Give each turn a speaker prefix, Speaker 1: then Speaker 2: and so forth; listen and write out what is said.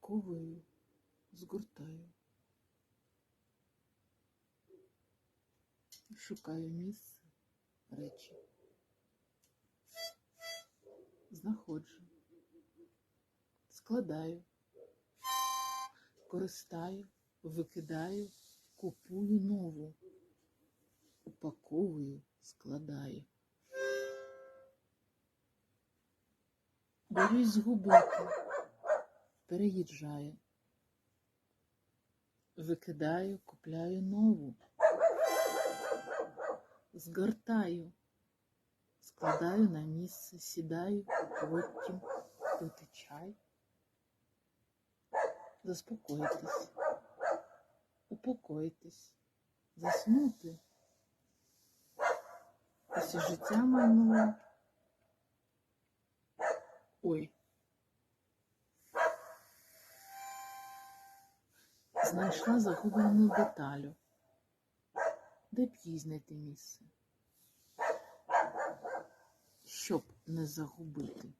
Speaker 1: упаковую, згортаю. Шукаю місце, речі. Знаходжу, складаю, користаю, викидаю, купую нову, упаковую, складаю. Боюсь згубити, переїжджаю, викидаю, купляю нову, згортаю, складаю на місце, сідаю, потім пити чай, заспокоїтись, упокоїтись, заснути. Після життя минуло. Ой. Знайшла загублену деталю. Де б їй знайти місце? Щоб не загубити.